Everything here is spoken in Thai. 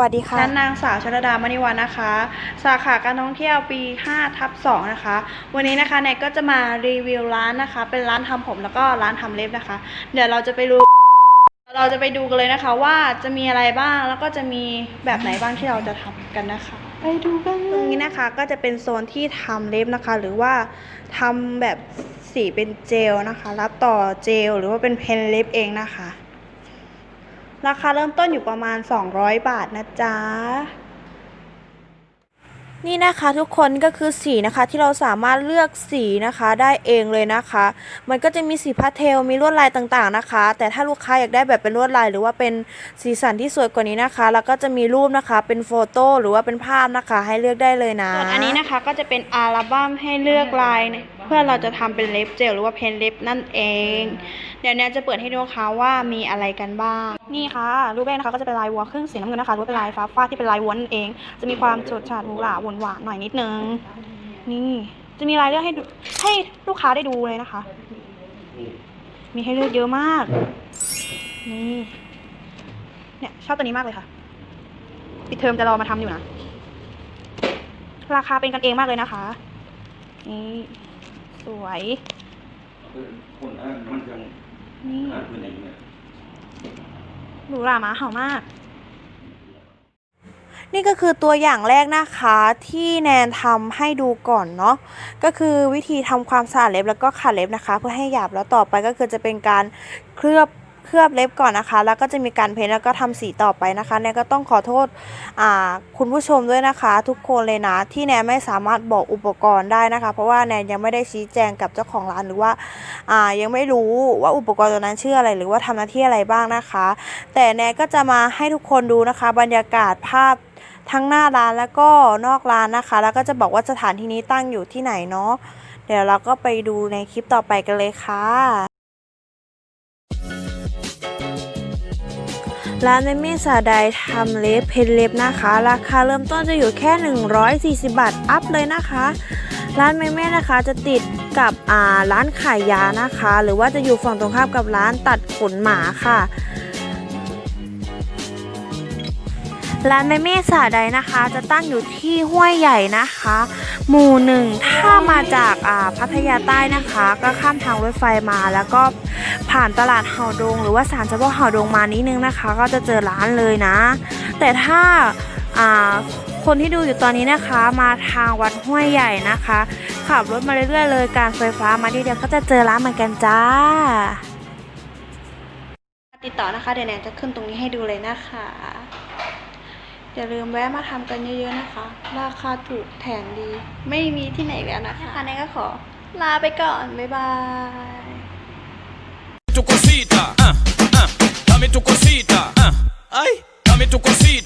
วัสดีค่ะชั้นนางสาวชลดามณีวันนะคะ สาขาการท่องเที่ยวปี 5 ทับ 2 นะคะ วันนี้นะคะแนกก็จะมารีวิวร้านนะคะ เป็นร้านทำผมแล้วก็ร้านทำเล็บนะคะ เดี๋ยวเราจะไปดูเราจะไปดูกันเลยนะคะว่าจะมีอะไรบ้างแล้วก็จะมีแบบไหนบ้างที่เราจะทำกันนะคะ ไปดูกันตรงนี้นะคะก็จะเป็นโซนที่ทำเล็บนะคะ หรือว่าทำแบบสีเป็นเจลนะคะ รับต่อเจลหรือว่าเป็นเพนเล็บเองนะคะ ราคาเริ่มต้นอยู่ประมาณ 200 บาทนะจ๊ะ นี่นะคะทุกคนก็คือสีนะคะที่เราสามารถเลือกสีนะคะได้เองเลยนะคะ มันก็จะมีสีพาสเทลมีลวดลายต่างๆนะคะ แต่ถ้าลูกค้าอยากได้แบบเป็นลวดลาย หรือว่าเป็นสีสันที่สวยกว่านี้นะคะ แล้วก็จะมีรูปนะคะเป็นโฟโต้หรือว่าเป็นภาพนะคะ ให้เลือกได้เลยนะส่วนอันนี้นะคะก็จะเป็นอัลบั้มให้เลือกลาย เพื่อเราจะทำเป็นเล็บเจลหรือว่าเพนเล็บนั่นเอง เดี๋ยวเนี้จะเปิดให้ดูนะคะว่ามีอะไรกันบ้าง นี่ค่ะ รูปแรกนะคะก็จะเป็นลายวัวครึ่งสีน้ำเงินนะคะหรือว่าเป็นลายฟ้าฟาที่เป็นลายวัวนั่นเอง จะมีความฉดฉาดหรูหราหวานหวานๆหน่อยนิดนึง นี่จะมีลายเลือกให้ให้ลูกค้าได้ดูเลยนะคะ มีให้เลือกเยอะมาก นี่ เนี่ยชอบตัวนี้มากเลยค่ะ ปิดเทอมจะรอมาทำอยู่นะ ราคาเป็นกันเองมากเลยนะคะ นี่ สวย คนอ่านมันยังนี่อ่านเป็นอย่างนี้หรูหราหมาเห่ามากนี่ก็คือตัวอย่างแรกนะคะที่แนนทำให้ดูก่อนเนาะก็คือวิธีทำความสะอาดเล็บแล้วก็ขัดเล็บนะคะ เพื่อให้หยาบแล้วต่อไปก็คือจะเป็นการเคลือบ เคลือบเล็บก่อนนะคะ แล้วก็จะมีการเพ้นแล้วก็ทำสีต่อไปนะคะแนนก็ต้องขอโทษคุณผู้ชมด้วยนะคะ ทุกคนเลยนะที่แนนไม่สามารถบอกอุปกรณ์ได้นะคะ เพราะว่าแนนยังไม่ได้ชี้แจงกับเจ้าของร้านหรือว่าายังไม่รู้ว่าอุปกรณ์ตัวนั้นชื่ออะไร หรือว่าทำหน้าที่อะไรบ้างนะคะ แต่แนนก็จะมาให้ทุกคนดูนะคะ บรรยากาศภาพทั้งหน้าร้านแล้วก็นอกร้านนะคะ แล้วก็จะบอกว่าสถานที่นี้ตั้งอยู่ที่ไหนเนาะเดี๋ยวเราก็ไปดูในคลิปต่อไปกันเลยค่ะ ร้านแมมมี่สาไดทำเล็บเพนเล็บนะคะ ราคาเริ่มต้นจะอยู่แค่ 140 บาทอัพเลยนะคะ ร้านแม่แม่นะคะจะติดกับร้านขายยานะคะ หรือว่าจะอยู่ฝั่งตรงข้ามกับร้านตัดขนหมาค่ะ ร้านแม่เมสาใดนะคะ จะตั้งอยู่ที่ห้วยใหญ่นะคะ หมู่หนึ่งถ้ามาจากอ่าพัทยาใต้นะคะ ก็ข้ามทางรถไฟมาแล้วก็ผ่านตลาดเห่าดง หรือว่าศาลเจ้าพ่อเห่าดงมานิดนึงนะคะ ก็จะเจอร้านเลยนะ แต่ถ้าอ่าคนที่ดูอยู่ตอนนี้นะคะมาทางวัดห้วยใหญ่นะคะขับรถมาเรื่อยๆเลยการไฟฟ้ามาทีเดียวก็จะเจอร้านเหมือนกันจ้า ติดต่อนะคะเดี๋ยวแนนจะขึ้นตรงนี้ให้ดูเลยนะคะ อย่าลืมแวะมาทำกันเยอะๆนะคะ ราคาถูกแถมดี ไม่มีที่ไหนแล้วนะคะนั่นก็ขอ ลาไปก่อน บ๊ายบาย tu cosita, ah, ah, dame tu cosita, ah, ay, dame tu cosita.